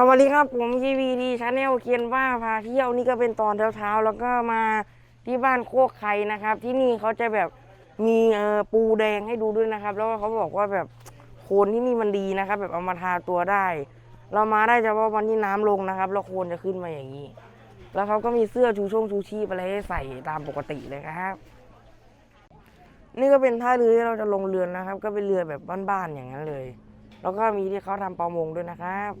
สวัสดีครับผมทีวีดีชาแนลเคียนว่าพาเที่ยวนี่ก็เป็นตอนเช้าๆแล้วก็มาที่บ้านโคกไข่นะครับ ที่นี่เขาจะแบบมีเอ่อปูแดงให้ดูด้วยนะครับ แล้วก็เขาบอกว่าแบบโคนที่นี่มันดีนะครับ แบบเอามาทาตัวได้ เรามาได้เฉพาะวันที่น้ำลงนะครับแล้วโคนจะขึ้นมาอย่างนี้ แล้วเขาก็มีเสื้อชูช่งชูชีพอะไรให้ใส่ตามปกติเลยครับ นี่ก็เป็นท่าเรือที่เราจะลงเรือนนะครับ ก็เป็นเรือแบบบ้านๆอย่างนั้นเลย แล้วก็มีที่เขาทำประมงด้วยนะครับ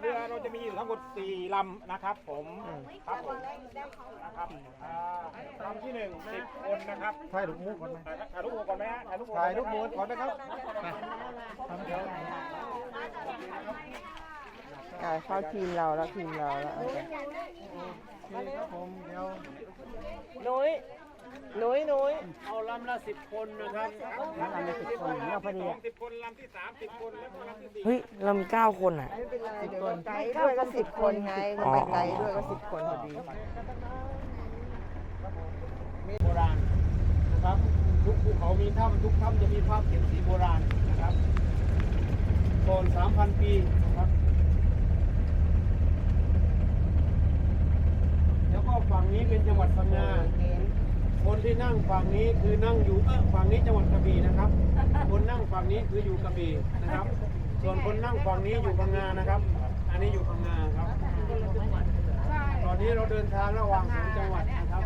เรือเราจะมีอยู่ทั้งหมด4ลำนะครับผมครับผมนะครับอ่าลำที่หนึ่งสิบคนนะครับถ่ายรูปหมูก่อนไหมถ่ายรูปหมู่ก่อนไหมฮะถ่ายรูปหมู่ถ่ายรูปหมูก่อนนะครับอ่าเข้าทีมเราแล้วทีมเราแล้วโอเคนี่ครับผมเดี๋ย วนุ้ยนุ้ยนุ้ยเอาลำละสิบคนนะครับนั่นอันนี้สิบคนเนี่ยพอดีสองอะสิบคนลำที่สามสิบคนแล้วก็ลำที่สี่เฮ้ยเรามีเก้าคนอะสิบคนไกด์ด้วยก็สิบคนไงก็ไปไกด์ด้วยก็สิบคนพอดีโบราณนะครับทุกภูเขามีถ้ำทุกถ้ำจะมีภาพเขียนสีโบราณนะครับก่อนสามพันปีนะครับแล้วก็ฝั่งนี้เป็นจังหวัดพังงา คนที่นั่งฝั่งนี้คือนั่งอยู่เออฝั่งนี้จังหวัดกระบี่นะครับ คนนั่งฝั่งนี้คืออยู่กระบี่นะครับ ส่วนคนนั่งฝั่งนี้อยู่พังงานะครับ อันนี้อยู่พังงาครับ ตอนนี้เราเดินทางระหว่างสองจังหวัดนะครับ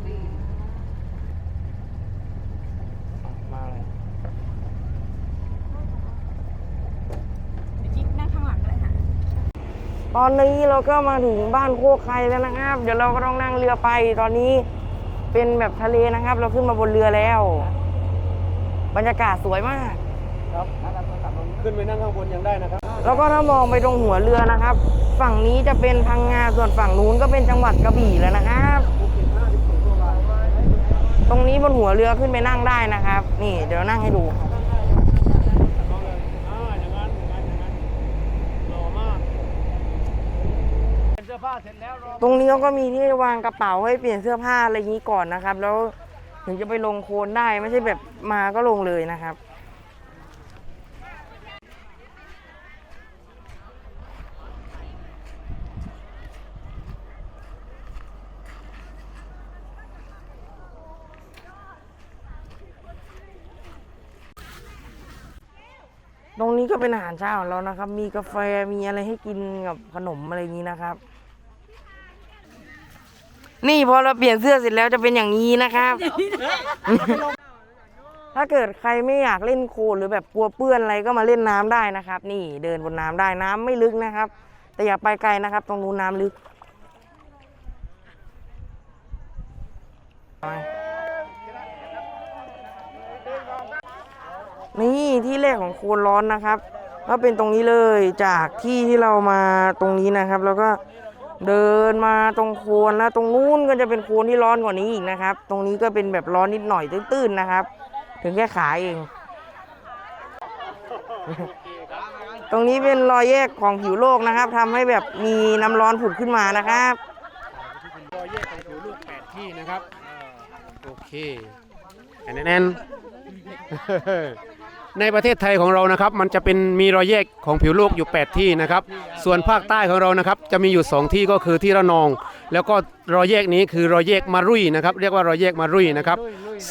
มาเลยจิ๊กนั่งข้างหลังเลยค่ะตอนนี้เราก็มาถึงบ้านโคกไครแล้วนะครับ เดี๋ยวเราก็ต้องนั่งเรือไปตอนนี้ เป็นแบบทะเลนะครับ เราขึ้นมาบนเรือแล้ว บรรยากาศสวยมาก ครับขึ้นไปนั่งข้างบนยังได้นะครับ แล้วก็ถ้ามองไปตรงหัวเรือนะครับ ฝั่งนี้จะเป็นพังงาส่วนฝั่งนู้นก็เป็นจังหวัดกระบี่แล้วนะครับ ตรงนี้บนหัวเรือขึ้นไปนั่งได้นะครับ นี่เดี๋ยวนั่งให้ดูอ่าอย่างนั้นอย่างนั้นอย่างนั้นหล่อมากเป็นเสื้อ ผ้าเสร็จแล้วรอตรงนี้เขาก็มีที่วางกระเป๋าให้เปลี่ยนเสื้อผ้าอะไรอย่างนี้ก่อนนะครับ แล้วถึงจะไปลงโคลนได้ไม่ใช่แบบมาก็ลงเลยนะครับ ตรงนี้ก็เป็นอาหารเช้าของเรานะครับ มีกาแฟมีอะไรให้กินกับขนมอะไรอย่างนี้นะครับ นี่พอเราเปลี่ยนเสื้อเสร็จแล้วจะเป็นอย่างนี้นะครับ ถ้าเกิดใครไม่อยากเล่นโคลนหรือแบบกลัวเปื้อนอะไรก็มาเล่นน้ำได้นะครับ นี่เดินบนน้ำได้น้ำไม่ลึกนะครับ แต่อย่าไปไกลนะครับ ตรงนู้นน้ำลึกนี่ที่แรกของโคลนร้อนนะครับก็เป็นตรงนี้เลยจากที่ที่เรามาตรงนี้นะครับ แล้วก็ เดินมาตรงโคนแล้วตรงนู้นก็จะเป็นโคนที่ร้อนกว่านี้อีกนะครับ ตรงนี้ก็เป็นแบบร้อนนิดหน่อยตื้นๆนะครับ ถึงแค่ขาเอง ตรงนี้เป็นรอยแยกของผิวโลกนะครับทำให้แบบมีน้ำร้อนผุดขึ้นมานะครับรอยแยกของผิวโลกแปดที่นะครับโอเคแน่นๆ ในประเทศไทยของเรานะครับ มันจะเป็นมีรอยแยกของผิวโลกอยู่ 8 ที่นะครับ ส่วนภาคใต้ของเรานะครับ จะมีอยู่ 2 ที่ก็คือที่ระนอง แล้วก็รอยแยกนี้คือรอยแยกมารุยนะครับ เรียกว่ารอยแยกมารุยนะครับ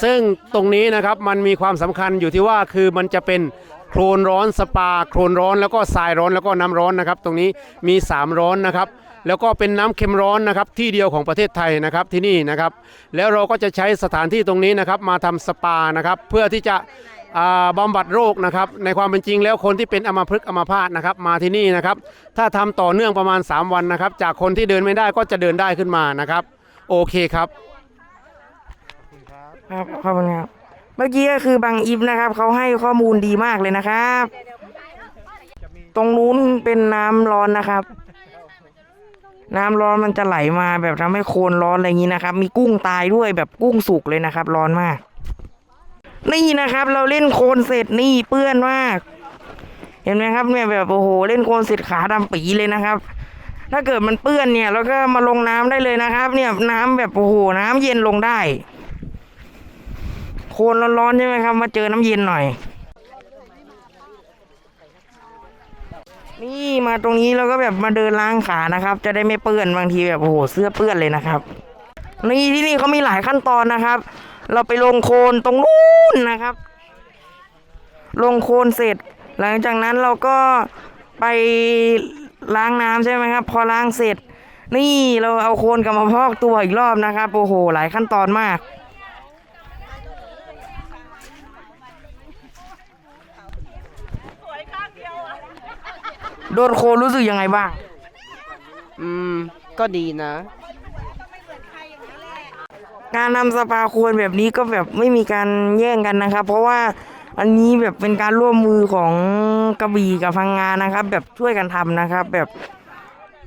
ซึ่งตรงนี้นะครับมันมีความสำคัญอยู่ที่ว่าคือมันจะเป็นโคลนร้อนสปา โคลนร้อนแล้วก็ทรายร้อนแล้วก็น้ำร้อนนะครับ ตรงนี้มี 3 ร้อนนะครับแล้วก็เป็นน้ำเค็มร้อนนะครับที่เดียวของประเทศไทยนะครับที่นี่นะครับ แล้วเราก็จะใช้สถานที่ตรงนี้นะครับมาทำสปานะครับ เพื่อที่จะ บำบัดโรคนะครับในความเป็นจริงแล้วคนที่เป็นอัมพฤกษ์อัมพาตนะครับมาที่นี่นะครับถ้าทำต่อเนื่องประมาณ 3 วันนะครับ จากคนที่เดินไม่ได้ก็จะเดินได้ขึ้นมานะครับ โอเคครับครับขอบคุณครับเมื่อกี้ก็คือบางอิฟนะครับเขาให้ข้อมูลดีมากเลยนะครับ ตรงนู้นเป็นน้ำร้อนนะครับ น้ำร้อนมันจะไหลมาแบบทำให้โคลนร้อนอะไรอย่างนี้นะครับ มีกุ้งตายด้วยแบบกุ้งสุกเลยนะครับ ร้อนมาก นี่นะครับ เราเล่นโคลนเสร็จนี่เปื้อนมาก เห็นไหมครับเนี่ยแบบโอ้โหเล่นโคลนเสร็จขาดำปีเลยนะครับ ถ้าเกิดมันเปื้อนเนี่ยเราก็มาลงน้ำได้เลยนะครับ เนี่ยน้ำแบบโอ้โหน้ำเย็นลงได้ โคลนร้อนๆใช่ไหมครับ มาเจอน้ำเย็นหน่อย นี่มาตรงนี้เราก็แบบมาเดินล้างขานะครับ จะได้ไม่เปื้อนบางทีแบบโอ้โหเสื้อเปื้อนเลยนะครับนี่ที่นี่เขามีหลายขั้นตอนนะครับ เราไปลงโคลนตรงนู้นนะครับ ลงโคลนเสร็จ หลังจากนั้นเราก็ไปล้างน้ำใช่ไหมครับ พอล้างเสร็จ นี่เราเอาโคลนกลับมาพอกตัวอีกรอบนะครับโอ้โหหลายขั้นตอนมากโดนโคลนรู้สึกยังไงบ้าง อืม ก็ดีนะ การนำสปาโคนแบบนี้ก็แบบไม่มีการแย่งกันนะครับ เพราะว่าอันนี้แบบเป็นการร่วมมือของกระบี่กับพังงานนะครับ แบบช่วยกันทำนะครับ แบบ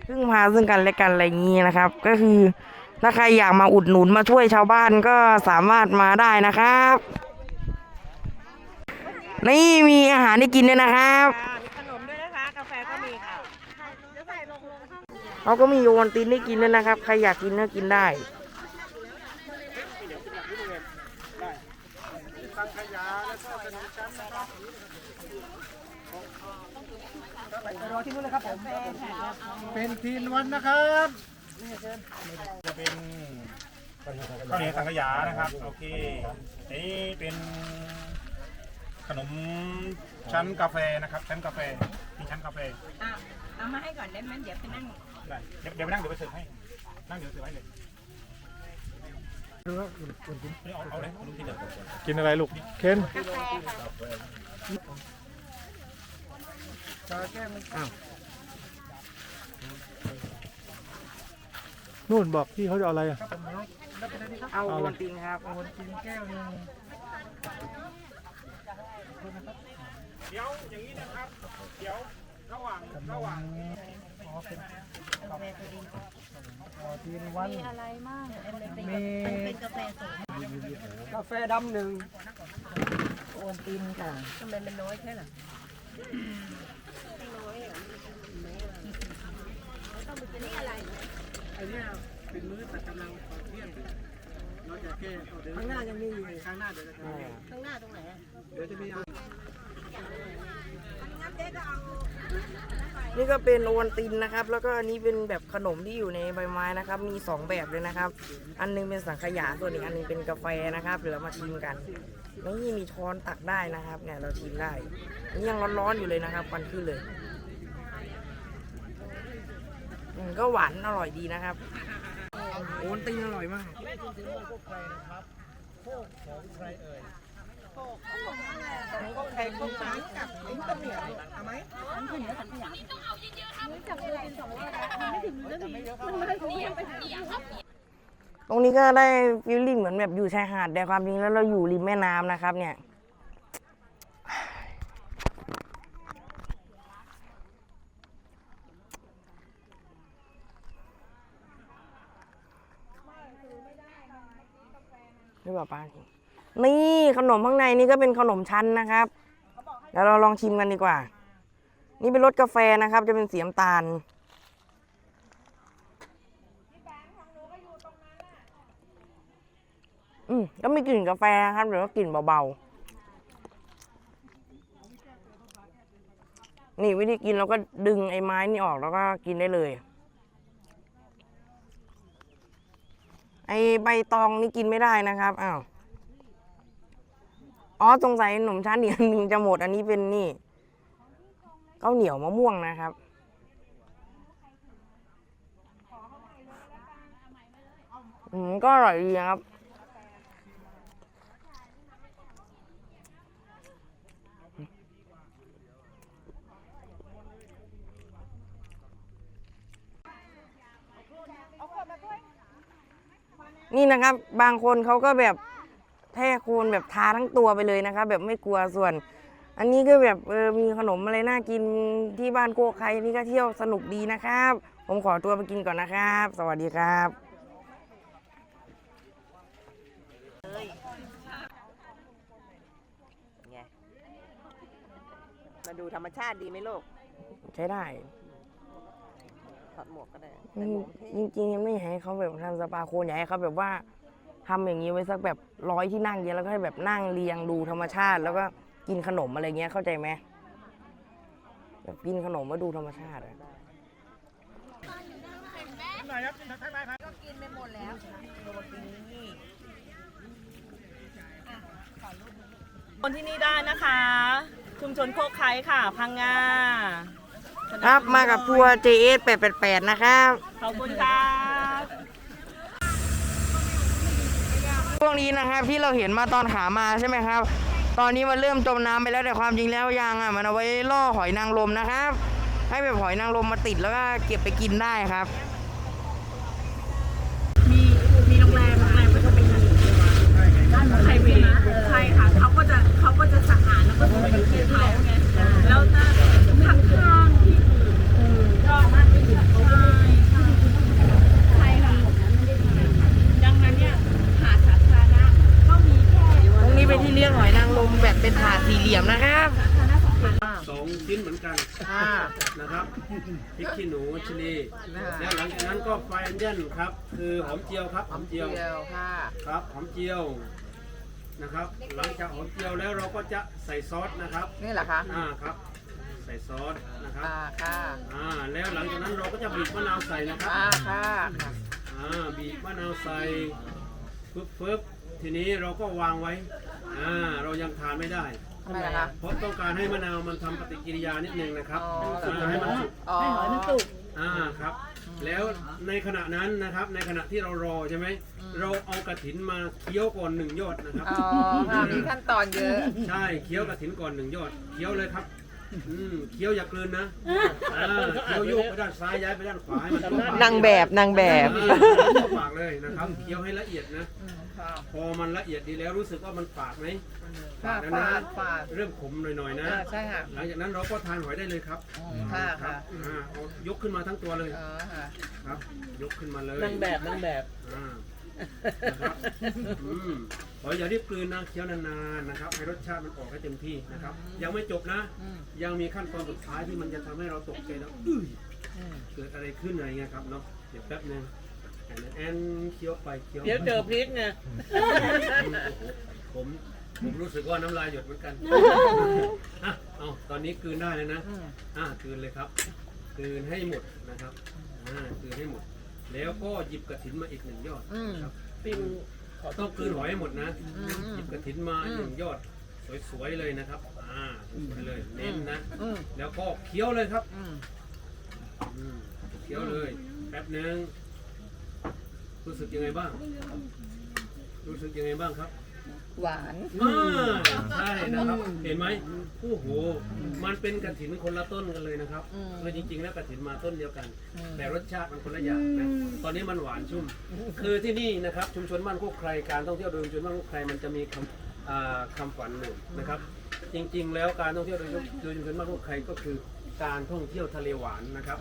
พึ่งพาซึ่งกันและกันอะไรอย่างนี้นะครับ ก็คือถ้าใครอยากมาอุดหนุนมาช่วยชาวบ้านก็สามารถมาได้นะครับ นี่มีอาหารให้กินด้วยนะครับขนมด้วยนะคะกาแฟก็มีค่ะเขาก็มีโยนตีนให้กินด้วยนะครับ ใครอยากกินก็กินได้ เป็นทีนวันนะครับจะเป็นข้าวเหนียวสังขยานะครับโอเคนี่เป็นขนมชั้นกาแฟนะครับชั้นกาแฟมีชั้นกาแฟอะเอามาให้ก่อนได้ไหมเดี๋ยวไปนั่งได้เดี๋ยวเดี๋ยวไปนั่งเดี๋ยวไปเสิร์ฟให้นั่งเดี๋ยวเสิร์ฟให้เลยไม่เอาเอาเลยเอาลูกที่เดิมกินอะไรลูก เคน นู่นบอกพี่เขาจะเอาอะไรอะเอาโอนตินครับเดี๋ยวอย่างนี้นะครับ เดี๋ยวระหว่างระหว่างทีนวันมีอะไรมากมีเป็นกาแฟสดกาแฟดำหนึ่งวันตีนค่ะทำไมมันน้อยแค่ล่ะ ไหนนี้เป็นมื้อตัดกำลังข้างหน้ายังมีอยู่ข้างหน้าเดี๋ยวจะข้างหน้าตรงไหนเดี๋ยวจะมีนี่ก็เป็นโอวัลตินนะครับ แล้วก็อันนี้เป็นแบบขนมที่อยู่ในใบไม้นะครับ มีสองแบบเลยนะครับ อันหนึงเป็นสังขยาส่วนอีกอันหนึงเป็นกาแฟนะครับเดี๋ยวเรามาชิมกันนี่มีช้อนตักได้นะครับ เนี่ยเราชิมได้นี่ยังร้อนๆอยู่เลยนะครับควันขึ้นเลยอืม ก็หวานอร่อยดีนะครับ โอวัลตินอร่อยมากไข่ข้าวสารกับไอ้ข้าวเหนียวเอาไหมตรงนี้ก็ได้ฟิลลิ่งเหมือนแบบอยู่ชายหาดแต่ความจริงแล้วเราอยู่ริมแม่น้ำนะครับเนี่ย นี่แบบป้านี่ขนมข้างในนี่ก็เป็นขนมชั้นนะครับเดี๋ยวเราลองชิมกันดีกว่า นี่เป็นรสกาแฟนะครับ จะเป็นสีน้ำตาลอืมก็มีกลิ่นกาแฟนะครับหรือว่ากลิ่นเบาๆ นี่วิธีกินเราก็ดึงไอ้ไม้นี่ออกแล้วก็กินได้เลย ไอ้ใบตองนี่กินไม่ได้นะครับอ้าวอ๋อสงสัยขนมชั้นเดียวหนึ่งจะหมดอันนี้เป็นนี่ข้าวเหนียวมะม่วงนะครับอืมก็อร่อยดีครับ นี่นะครับ บางคนเขาก็แบบแท่โคนแบบทาทั้งตัวไปเลยนะครับ แบบไม่กลัวส่วน อันนี้ก็แบบเออมีขนมอะไรน่ากินที่บ้านโคกใครนี่ก็เที่ยวสนุกดีนะครับ ผมขอตัวไปกินก่อนนะครับ สวัสดีครับไงมาดูธรรมชาติดีไหมลูก ใช้ได้ถ อดหมวกก็ได้อืแต่หมมวกเท่จริงๆยังไม่อยากให้เขาแบบทำสปาโคนอยากให้เขาแบบว่าทำอย่างนี้ไว้สักแบบร้อยที่นั่งเดียวแล้วก็ให้แบบนั่งเรียงดูธรรมชาติ แล้วก็กินขนมอะไรเงี้ยเข้าใจไหมแบบกินขนมมาดูธรรมชาติอะคนที่นี่ได้นะคะ ชุมชนโคกไคร้ค่ะ พังงา ครับมากับทัวร์ JS 888 นะครับ ขอบคุณค่ะช่วงนี้นะครับที่เราเห็นมาตอนขามาใช่ไหมครับ ตอนนี้มันเริ่มจมน้ำไปแล้วแต่ความจริงแล้วยางอะมันเอาไว้ล่อหอยนางรมนะครับ ให้แบบหอยนางรมมาติดแล้วก็เก็บไปกินได้ครับ มีมีโรงแรมโรงแรมก็จะเป็นไพรเวทใช่ค่ะเขาก็จะเขาก็จะสะอาดแล้วก็จะเป็นที่เขาไงแล้วถ้าข้างข้างๆที่อื่นก็มาที่อื่นเขาก็ไม่ใช่ค่ะดังนั้นเนี่ยหาดสาธารณะก็มีแค่ ตรงนี้เป็นที่เลี้ยงหอยนางรมแบบเป็นถาดสี่เหลี่ยมนะครับ สองชิ้นเหมือนกันนะครับ พริกขี้หนูชิลีแล้วหลังจากนั้นก็ไฟแอนเดนครับ คือหอมเจียวครับหอมเจียวเดียวค่ะ ครับหอมเจียวนะครับ หลังจากหอมเจียวแล้วเราก็จะใส่ซอสนะครับนี่เหรอคะอ่าครับ ใส่ซอสนะครับอ่าค่ะอ่าแล้วหลังจากนั้นเราก็จะบีบมะนาวใส่นะครับอ่าค่ะค่ะอ่าบีบมะนาวใส่ฟึบฟึบทีนี้เราก็วางไว้อ่าเรายังทานไม่ได้ ทำไมล่ะคะ เพราะต้องการให้มะนาวมันทำปฏิกิริยานิดนึงนะครับอ๋อ อ่าให้มันสุกอ๋ออ่าครับ แล้วในขณะนั้นนะครับ ในขณะที่เรารอใช่ไหมเราเอากระถินมาเคี้ยวก่อนหนึ่งยอดนะครับ อ๋อค่ะมีขั้นตอนเยอะ ใช่เคี้ยวกระถินก่อนหนึ่งยอดเคี้ยวเลยครับ อืมเคี้ยวอย่ากลืนนะอ่าเคี้ยวโยกไปด้านซ้ายย้ายไปด้านขวาให้มันทั่วปากนางแบบนางแบบ อ่าทั่วปากเลยนะครับเคี้ยวให้ละเอียดนะ ค่ะพอมันละเอียดดีแล้วรู้สึกว่ามันฝาดไหมฝาดแล้วนะฝาดฝาดเริ่มขมหน่อยๆนะอ่าใช่ค่ะหลังจากนั้นเราก็ทานหอยได้เลยครับค่ะครัค่ะบอ่าเอายกขึ้นมาทั้งตัวเลยอ๋อค่ะครับ ยกขึ้นมาเลยนางแบบนางแบบอ่านะครับอืมขออย่ารีบกลืนนะเคี้ยวนานๆนะครับให้รสชาติมันออกให้เต็มที่นะครับ ยังไม่จบนะ ยังมีขั้นตอนสุดท้ายที่มันจะทำให้เราตกใจแล้วอื้อเกิดอะไรขึ้นอะไรเงี้ยครับเนาะเดี๋ยวแป๊บนึง แอนแอนเคี้ยวไปเคี้ยวเดี๋ยวเจอพริกไงผมผมรู้สึกว่าน้ำลายหยดเหมือนกันอะเอาตอนนี้กลืนได้แล้วนะอะกลืนเลยครับกลืนให้หมดนะครับอ่ากลืนให้หมด แล้วก็หยิบกระถินมาอีกหนึ่งยอดครับปิงขอต้องกลืนหอยให้หมดนะ หยิบกระถินมาหนึ่งยอด สวยๆเลยนะครับ อ่าสวยๆเลยเน้นนะ แล้วก็เคี้ยวเลยครับอืมเคี้ยวเลย แป๊บหนึ่ง รู้สึกยังไงบ้าง รู้สึกยังไงบ้างครับหวานอ่าใช่นะครับ เห็นไหมโอ้โห มันเป็นกระถินคนละต้นกันเลยนะครับคือจริงๆแล้วกระถินมาต้นเดียวกัน แต่รสชาติมันคนละอย่างนะ ตอนนี้มันหวานชุ่ม คือที่นี่นะครับชุมชนบ้านโคกใครการท่องเที่ยวโดยชุมชนบ้านโคกใครมันจะมีคำอ่าคำฝันหนึ่งนะครับ จริงๆ แล้วการท่องเที่ยวโดยโดยชุมชนบ้านโคกใครก็คือ การท่องเที่ยวทะเลหวานนะครับ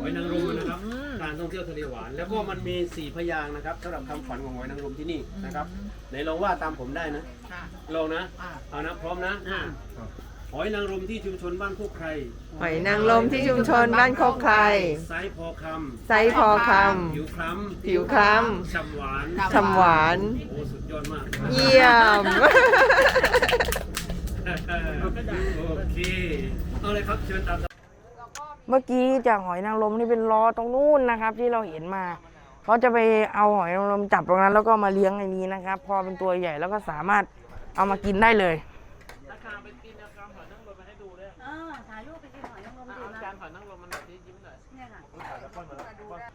หอยนางรมนะครับ การท่องเที่ยวทะเลหวาน แล้วก็มันมีสี่พยางค์นะครับสำหรับคำฝันของหอยนางรมที่นี่นะครับไหนลองว่าตามผมได้นะลองนะเอานะพร้อมนะหอยนางรมที่ชุมชนบ้านโคกใครหอยนางรมที่ชุมชนบ้านโคกไครไซส์พอคไซส์พอคำผิวคล้ำผิวคล้ำฉ่ำหวานำฉ่ำหวานโอ้สุดยอดมากเยี่ยมโอเคเอาเลยครับเชิญตามเมื่อกี้จากหอยนางรมนี่เป็นล้อตรงนู้นนะครับ ที่เราเห็นมาเขาจะไปเอาหอยนางรมจับตรงนั้น แล้วก็มาเลี้ยงในนี้นะครับ พอเป็นตัวใหญ่แล้วก็สามารถเอามากินได้เลยราคาเป็นกินกรรมหอยนางรมมาให้ดูด้วยเออถ่ายรูปไปกินหอยนางรมเอาดูนะจานหอยนางรมมันยิ้มหน่อยเนี่ยค่ะ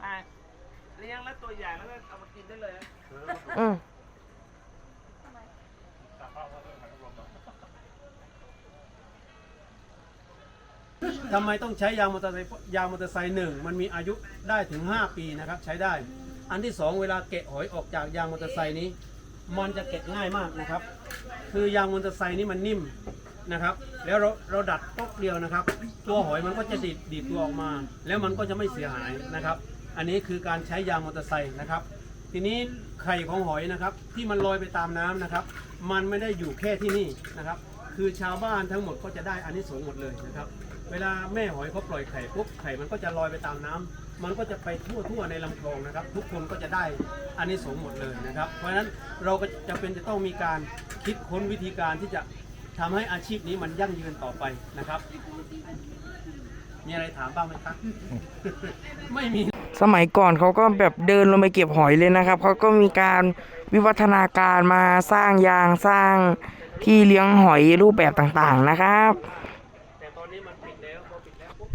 อะเลี้ยงแล้วตัวใหญ่แล้วก็เอามากินได้เลยนะ อืม ทำไมต้องใช้ยางมอเตอร์ไซค์ยางมอเตอร์ไซค์หนึ่งมันมีอายุได้ถึง 5 ปีนะครับใช้ได้ อันที่ 2 เวลาแกะหอยออกจากยางมอเตอร์ไซค์นี้ มันจะแกะง่ายมากนะครับ คือยางมอเตอร์ไซค์นี้มันนิ่มนะครับ แล้วเราเราดัดป๊อกเดียวนะครับ ตัวหอยมันก็จะดีดดีดตัวออกมา แล้วมันก็จะไม่เสียหายนะครับ อันนี้คือการใช้ยางมอเตอร์ไซค์นะครับ ทีนี้ไข่ของหอยนะครับ ที่มันลอยไปตามน้ำนะครับ มันไม่ได้อยู่แค่ที่นี่นะครับ คือชาวบ้านทั้งหมดก็จะได้อันนี้สงหมดเลยนะครับ เวลาแม่หอยเขาปล่อยไข่ปุ๊บไข่มันก็จะลอยไปตามน้ำมันก็จะไปทั่วทั่วในลำคลองนะครับ ทุกคนก็จะได้อันนี้สงส์หมดเลยนะครับ เพราะฉะนั้นเราก็จะเป็นจะต้องมีการคิดค้นวิธีการที่จะทำให้อาชีพนี้มันยั่งยืนต่อไปนะครับ มีอะไรถามบ้างไหมครับ ไม่มีสมัยก่อนเขาก็แบบเดินลงไปเก็บหอยเลยนะครับเขาก็มีการวิวัฒนาการมาสร้างยางสร้างที่เลี้ยงหอยรูปแบบต่างๆนะครับ แต่ตอนนี้มันปิดแล้วพอปิดแล้วปุ๊บ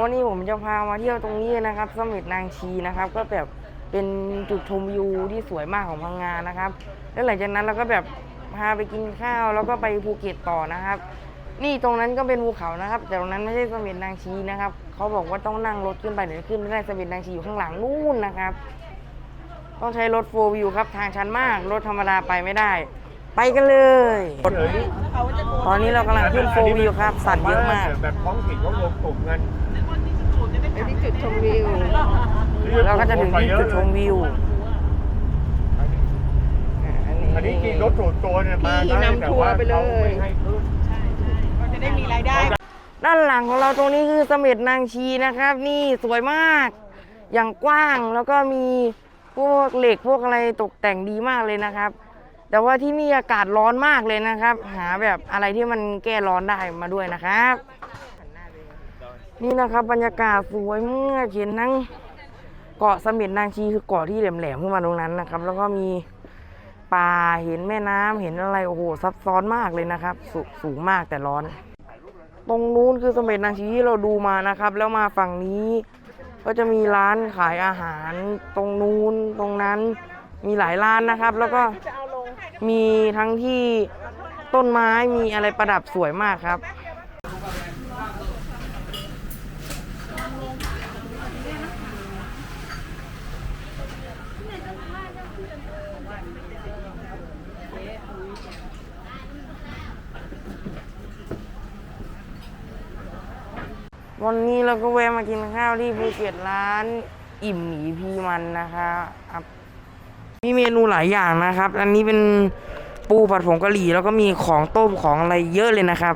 วันนี้ผมจะพามาเที่ยวตรงนี้นะครับสมิดนางชีนะครับ ก็แบบเป็นจุดชมวิวที่สวยมากของพังงานะครับ แล้วหลังจากนั้นเราก็แบบพาไปกินข้าวแล้วก็ไปภูเก็ตต่อนะครับ นี่ตรงนั้นก็เป็นภูเขานะครับ แต่ตรงนั้นไม่ใช่สมิดนางชีนะครับเขาบอกว่าต้องนั่งรถขึ้นไปเดี๋ยวขึ้นไม่ได้สมิดนางชีอยู่ข้างหลังนู่นนะครับ ต้องใช้รถโฟวิวครับทางชันมากรถธรรมดาไปไม่ได้ ไปกันเลย ตอนนี้เรากำลังขึ้นโฟวิวครับ สั่นเยอะมาก แบบท้องถิ่นเขารวมกลุ่มกัน ไปที่จุดชมวิว เราก็จะถึงที่จุดชมวิวอันนี้กินรถส่วนตัวเนี่ยมาพี่นำทัวร์ไปเลยแต่ว่าขาไม่ให้ขึ้นจะได้มีรายได้ ด้านหลังของเราตรงนี้คือเสม็ดนางชีนะครับ นี่สวยมาก อย่างกว้างแล้วก็มีพวกเหล็กพวกอะไรตกแต่งดีมากเลยนะครับ แต่ว่าที่นี่อากาศร้อนมากเลยนะครับ หาแบบอะไรที่มันแก้ร้อนได้มาด้วยนะครับ นี่นะครับบรรยากาศสวยมากเห็นทั้งเกาะเสม็ดนางชีคือเกาะที่แหลมๆขึ้นมาตรงนั้นนะครับ แล้วก็มีป่าเห็นแม่น้ำเห็นอะไรโอ้โหซับซ้อนมากเลยนะครับสสูงมากแต่ร้อน ตรงนู้นคือสมเด็จนางชีที่เราดูมานะครับ แล้วมาฝั่งนี้ ก็จะมีร้านขายอาหาร ตรงนู้นตรงนั้นมีหลายร้านนะครับ แล้วก็มีทั้งที่ต้นไม้มีอะไรประดับสวยมากครับ วันนี้เราก็แวะมากินข้าวที่ภูเก็ตร้าน อิ่มหมีพีมันนะคะครับมีเมนูหลายอย่างนะครับ อันนี้เป็นปูผัดผงกะหรี่แล้วก็มีของต้มของอะไรเยอะเลยนะครับ